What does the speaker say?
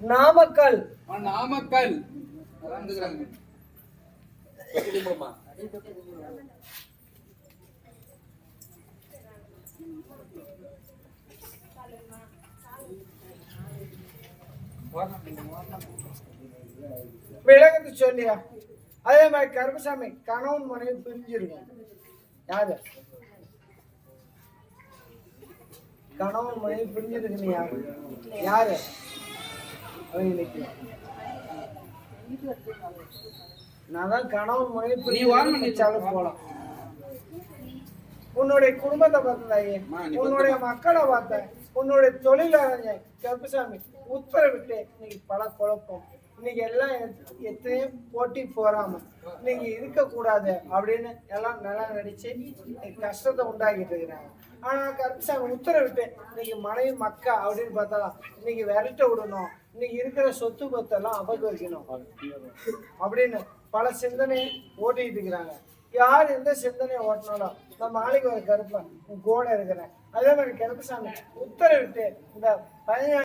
நாமக்கல். நாமக்கல். விளக்கத்து சொல்லியா? அதே மாதிரி கருப்பசாமி கணவன் மனைவி பிரிஞ்சிருக்கும். யாரு? கணவன் மனைவி பிரிஞ்சிருக்கீங்க யாரு? நான் தான் கணவன் மனைவி நீ உன்னுடைய குடும்பத்தை நீ உன்னுடைய மக்களை பார்த்தேன் உன்னுடைய தொழில் அறிஞன் கருப்பசாமி உத்தரவிட்டு இன்னைக்கு பல குழப்பம். இன்னைக்கு எல்லாம் எத்- எத்தனையோ போட்டி போறாம இன்னைக்கு இருக்கக்கூடாது அப்படின்னு எல்லாம் நல்லா நடிச்சு கஷ்டத்தை உண்டாக்கிட்டு இருக்கிறாங்க. ஆனா கருப்பசாமி உத்தரவிட்டு இன்னைக்கு மனைவி மக்கா அப்படின்னு பார்த்தாலும் இன்னைக்கு விரட்ட விடணும். இன்னைக்கு இருக்கிற சொத்து பத்தெல்லாம் அபகரிக்கணும். அப்படின்னு பல சிந்தனை ஓட்டிட்டு இருக்கிறாங்க. யார் எந்த சிந்தனையை ஓட்டினாலும் நம்ம நாளைக்கு ஒரு கருப்பன் கோடை இருக்கிறேன். அதே மாதிரி கருப்பசாமி உத்தரவிட்டு இந்த பதினேழு